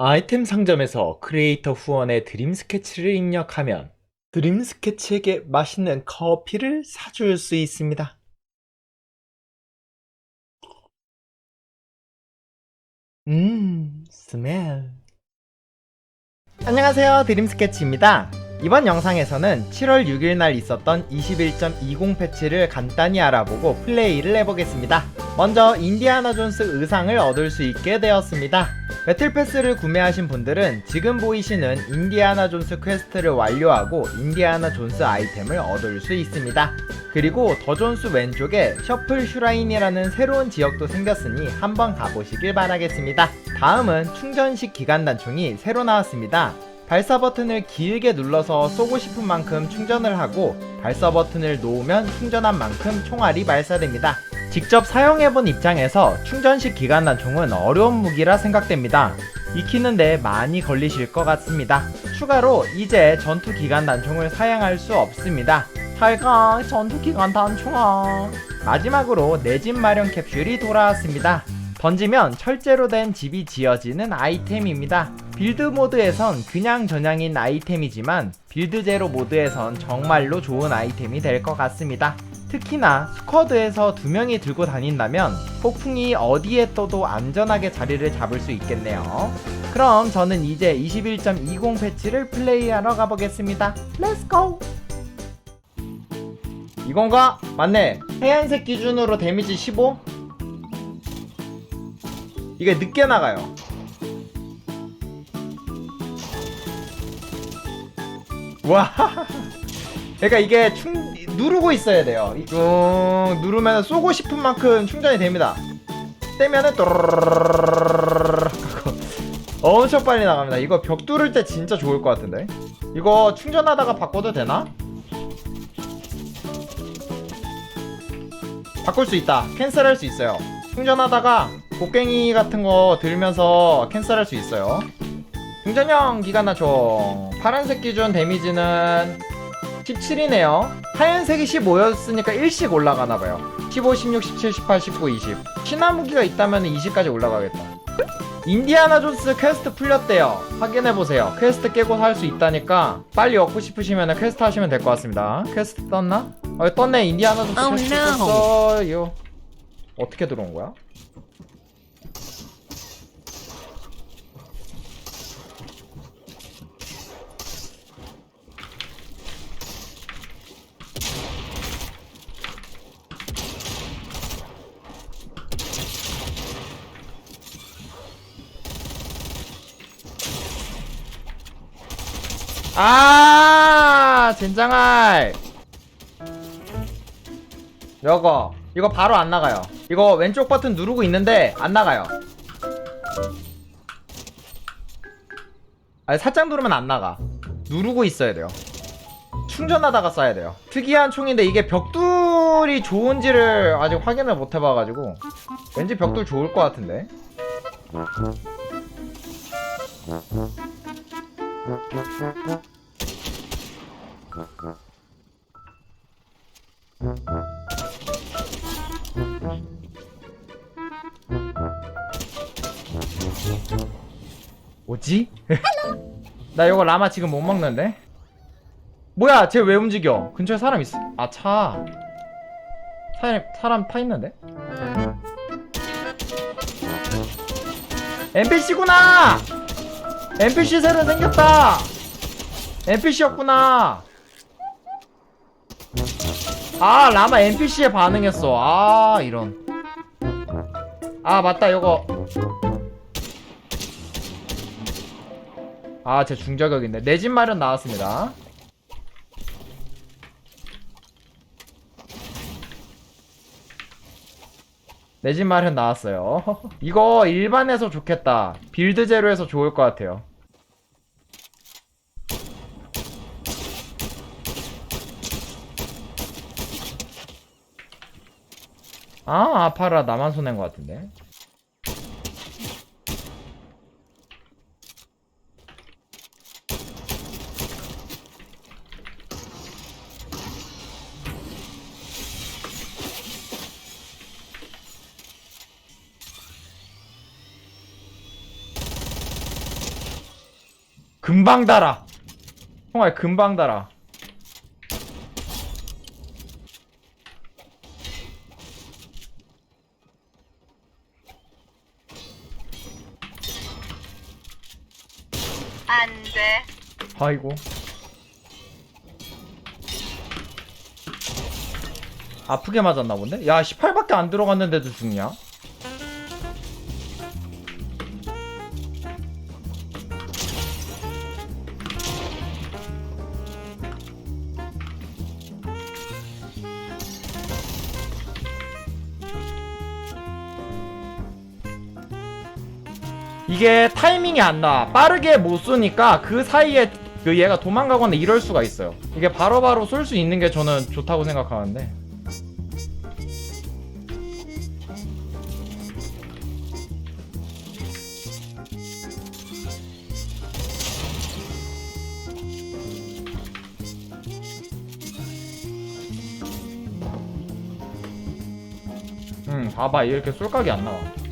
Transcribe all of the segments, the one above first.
아이템 상점에서 크리에이터 후원의 드림 스케치를 입력하면 드림 스케치에게 맛있는 커피를 사줄 수 있습니다. 음, 스멜. 안녕하세요. 드림 스케치입니다. 이번 영상에서는 7월 6일 날 있었던 21.20 패치를 간단히 알아보고 플레이를 해보겠습니다. 먼저 인디아나 존스 의상을 얻을 수 있게 되었습니다. 배틀 패스를 구매하신 분들은 지금 보이시는 인디아나 존스 퀘스트를 완료하고 인디아나 존스 아이템을 얻을 수 있습니다. 그리고 더 존스 왼쪽에 셔플 슈라인이라는 새로운 지역도 생겼으니 한번 가보시길 바라겠습니다. 다음은 충전식 기간 단총이 새로 나왔습니다. 발사 버튼을 길게 눌러서 쏘고 싶은 만큼 충전을 하고 발사 버튼을 놓으면 충전한 만큼 총알이 발사됩니다. 직접 사용해본 입장에서 충전식 기관 단총은 어려운 무기라 생각됩니다. 익히는데 많이 걸리실 것 같습니다. 추가로 이제 전투 기관 단총을 사용할 수 없습니다. 잘가 전투 기관 단총아. 마지막으로 내 집 마련 캡슐이 돌아왔습니다. 던지면 철제로 된 집이 지어지는 아이템입니다. 빌드 모드에선 그냥 전향인 아이템이지만 빌드 제로 모드에선 정말로 좋은 아이템이 될 것 같습니다. 특히나 스쿼드에서 두 명이 들고 다닌다면 폭풍이 어디에 떠도 안전하게 자리를 잡을 수 있겠네요. 그럼 저는 이제 21.20 패치를 플레이하러 가보겠습니다. 렛츠고! 이건가? 맞네. 하얀색 기준으로 데미지 15? 이게 늦게 나가요. 와. 그러니까 이게 충 누르고 있어야 돼요. 이거 누르면 쏘고 싶은 만큼 충전이 됩니다. 떼면은 또 엄청 빨리 나갑니다. 이거 벽 뚫을 때 진짜 좋을 것 같은데. 이거 충전하다가 바꿔도 되나? 바꿀 수 있다. 캔슬할 수 있어요. 충전하다가 곡괭이 같은 거 들면서 캔슬할 수 있어요. 충전형 기관나총 파란색 기준 데미지는 17이네요. 하얀색이 15였으니까 1씩 올라가나봐요. 15, 16, 17, 18, 19, 20. 신화 무기가 있다면 20까지 올라가겠다. 인디아나 존스 퀘스트 풀렸대요. 확인해보세요. 퀘스트 깨고 할 수 있다니까 빨리 얻고 싶으시면 퀘스트 하시면 될 것 같습니다. 퀘스트 떴나? 어, 떴네. 인디아나 존스 Oh, 퀘스트 no. 떴어요. 어떻게 들어온 거야? 아 젠장할. 이거 이거 바로 안 나가요. 이거 왼쪽 버튼 누르고 있는데 안 나가요. 아니 살짝 누르면 안 나가. 누르고 있어야 돼요. 충전하다가 쏴야 돼요. 특이한 총인데 이게 벽돌이 좋은지를 아직 확인을 못 해봐가지고. 왠지 벽돌 좋을 것 같은데 뭐지? 나 이거 라마 지금 못 먹는데? 뭐야 쟤 왜 움직여? 근처에 사람 있어 아차 사람, 사람 타 있는데? NPC구나! NPC 새로 생겼다! NPC였구나! 아 라마 NPC에 반응했어 아 이런 아 맞다 이거 아, 제 중저격인데. 내 집 마련 나왔습니다. 내 집 마련 나왔어요. 이거 일반에서 좋겠다. 빌드 제로에서 좋을 것 같아요. 아, 아파라. 나만 손해인 것 같은데. 금방 달아. 총알 금방 달아. 안 돼. 아이고. 아프게 맞았나 본데? 야, 18밖에 안 들어갔는데도 죽냐? 이게 타이밍이 안 나. 빠르게 못 쏘니까 그 사이에 그 얘가 도망가거나 이럴 수가 있어요. 이게 바로바로 쏠 수 있는 게 저는 좋다고 생각하는데. 음, 봐봐. 이렇게 쏠각이 안 나와.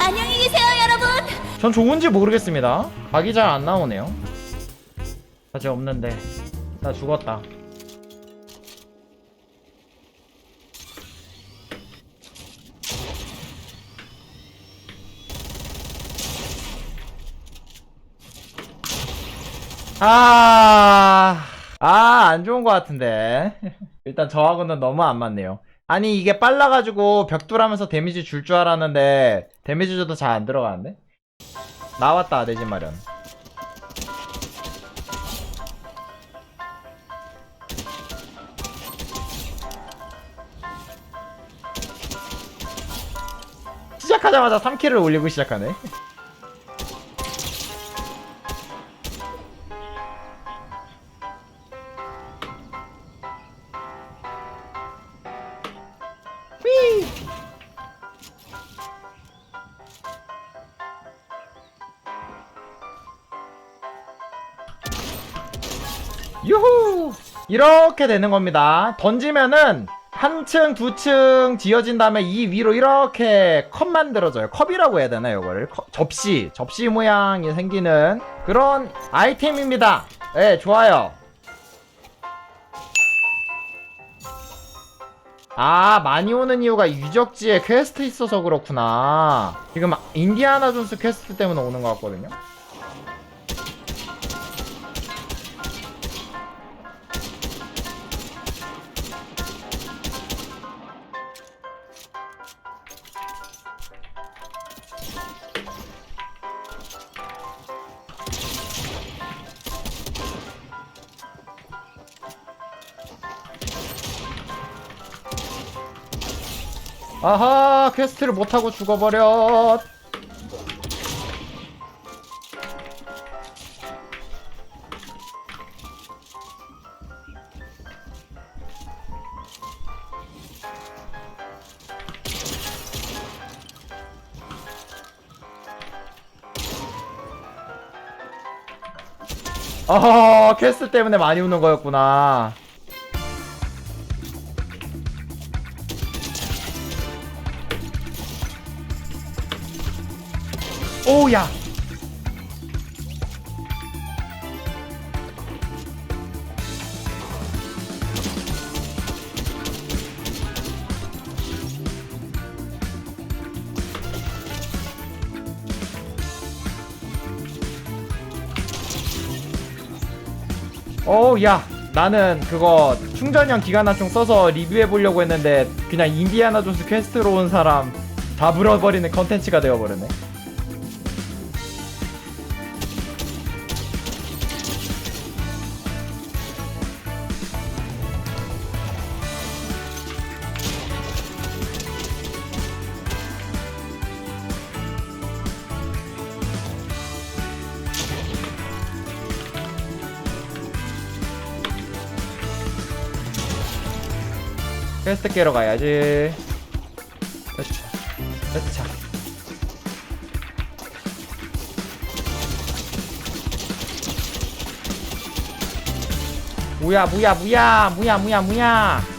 안녕히 계세요, 여러분. 전 좋은지 모르겠습니다. 각이 잘 안 나오네요. 아직 없는데. 나 죽었다. 아, 아, 안 좋은 것 같은데. 일단 저하고는 너무 안 맞네요. 아니, 이게 빨라가지고 벽돌하면서 데미지 줄 줄 알았는데, 데미지 줘도 잘 안 들어가는데? 나왔다, 내 집 마련. 시작하자마자 3킬을 올리고 시작하네. 유후! 이렇게 되는 겁니다. 던지면은 한 층, 두 층 지어진 다음에 이 위로 이렇게 컵 만들어져요. 컵이라고 해야 되나요, 이거를? 컵- 접시, 접시 모양이 생기는 그런 아이템입니다. 네, 좋아요. 아, 많이 오는 이유가 유적지에 퀘스트 있어서 그렇구나. 지금 인디아나 존스 퀘스트 때문에 오는 것 같거든요. 아하 퀘스트를 못하고 죽어버려. 아하 퀘스트 때문에 많이 우는 거였구나 오야. 오야. 나는 그거 충전형 기관화총 써서 리뷰해 보려고 했는데 그냥 인디아나 존스 퀘스트로 온 사람 다 물어버리는 컨텐츠가 되어버렸네 퀘스트 깨러 가야지. 그렇죠. 그렇죠. 뭐야 뭐야 뭐야 뭐야 뭐야 뭐야